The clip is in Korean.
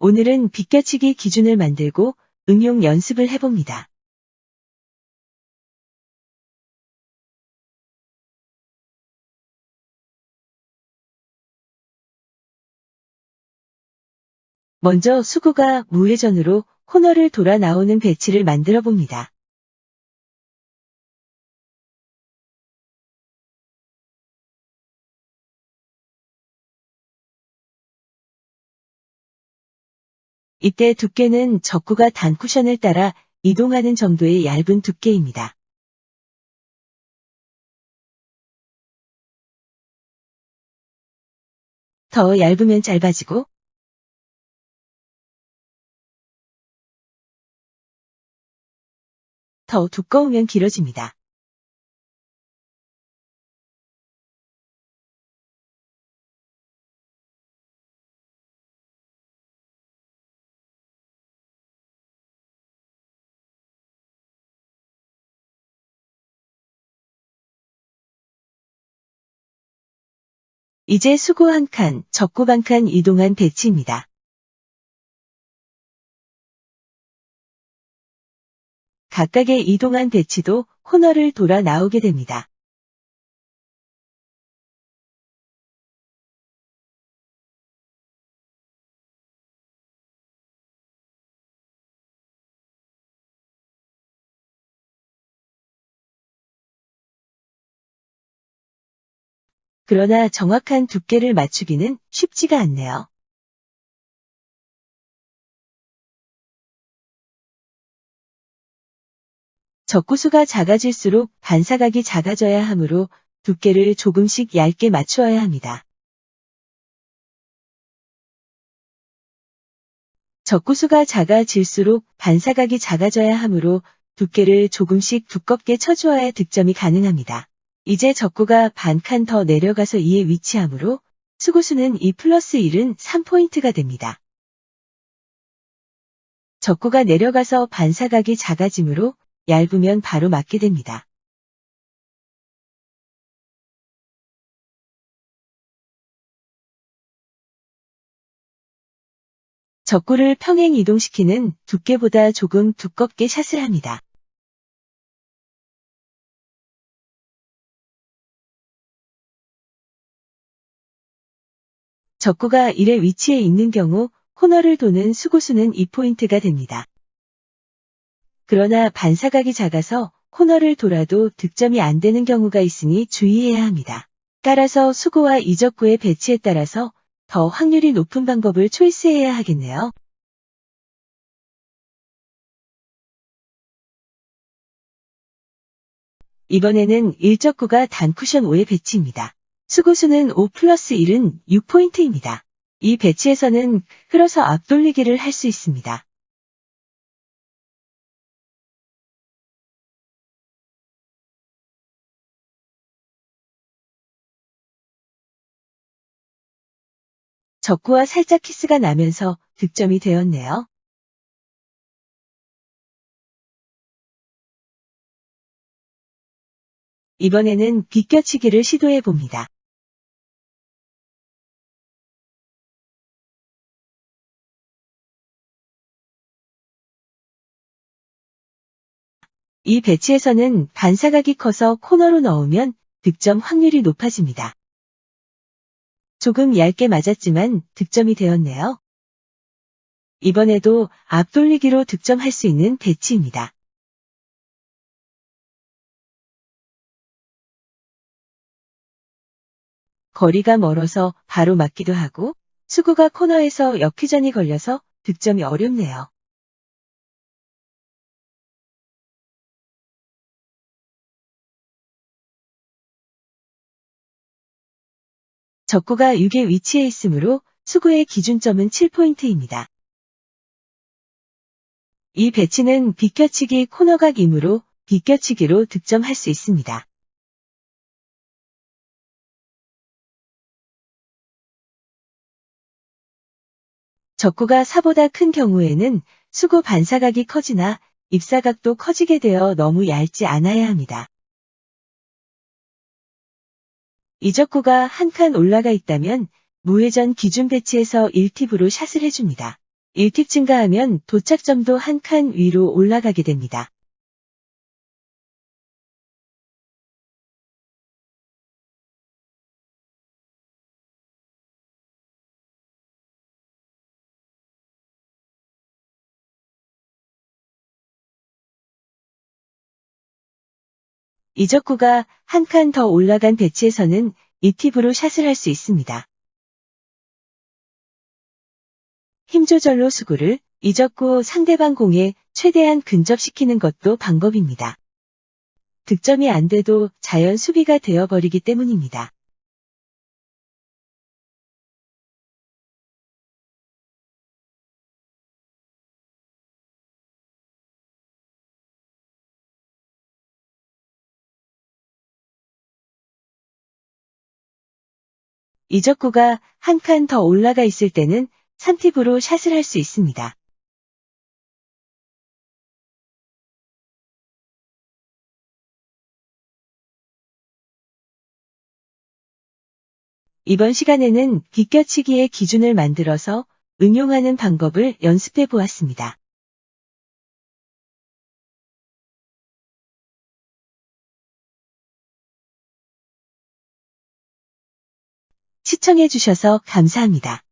오늘은 비껴치기 기준을 만들고 응용 연습을 해봅니다. 먼저 수구가 무회전으로 코너를 돌아 나오는 배치를 만들어 봅니다. 이때 두께는 적구가 단쿠션을 따라 이동하는 정도의 얇은 두께입니다. 더 얇으면 짧아지고 더 두꺼우면 길어집니다. 이제 수고 한 칸, 적구 반칸 이동한 배치입니다. 각각의 이동한 배치도 코너를 돌아 나오게 됩니다. 그러나 정확한 두께를 맞추기는 쉽지가 않네요. 적구수가 작아질수록 반사각이 작아져야 하므로 두께를 조금씩 얇게 맞추어야 합니다. 적구수가 작아질수록 반사각이 작아져야 하므로 두께를 조금씩 두껍게 쳐주어야 득점이 가능합니다. 이제 적구가 반칸 더 내려가서 2에 위치하므로 수구수는 2 플러스 1은 3포인트가 됩니다. 적구가 내려가서 반사각이 작아지므로 얇으면 바로 맞게 됩니다. 적구를 평행 이동시키는 두께보다 조금 두껍게 샷을 합니다. 적구가 1의 위치에 있는 경우 코너를 도는 수고수는 2포인트가 됩니다. 그러나 반사각이 작아서 코너를 돌아도 득점이 안 되는 경우가 있으니 주의해야 합니다. 따라서 수고와 이적구의 배치에 따라서 더 확률이 높은 방법을 초이스해야 하겠네요. 이번에는 1적구가 단쿠션 5의 배치입니다. 수고수는 5 플러스 1은 6포인트입니다. 이 배치에서는 흘어서 앞돌리기를 할 수 있습니다. 적구와 살짝 키스가 나면서 득점이 되었네요. 이번에는 비껴치기를 시도해 봅니다. 이 배치에서는 반사각이 커서 코너로 넣으면 득점 확률이 높아집니다. 조금 얇게 맞았지만 득점이 되었네요. 이번에도 앞돌리기로 득점할 수 있는 배치입니다. 거리가 멀어서 바로 맞기도 하고 수구가 코너에서 역회전이 걸려서 득점이 어렵네요. 적구가 6의 위치에 있으므로 수구의 기준점은 7포인트입니다. 이 배치는 비껴치기 코너각이므로 비껴치기로 득점할 수 있습니다. 적구가 4보다 큰 경우에는 수구 반사각이 커지나 입사각도 커지게 되어 너무 얇지 않아야 합니다. 이적구가 한 칸 올라가 있다면 무회전 기준 배치에서 1팁으로 샷을 해줍니다. 1틱 증가하면 도착점도 한 칸 위로 올라가게 됩니다. 이적구가 한 칸 더 올라간 배치에서는 이 팁으로 샷을 할 수 있습니다. 힘 조절로 수구를 이적구 상대방 공에 최대한 근접시키는 것도 방법입니다. 득점이 안 돼도 자연 수비가 되어버리기 때문입니다. 이적구가 한 칸 더 올라가 있을 때는 3팁으로 샷을 할 수 있습니다. 이번 시간에는 비껴치기의 기준을 만들어서 응용하는 방법을 연습해 보았습니다. 시청해 주셔서 감사합니다.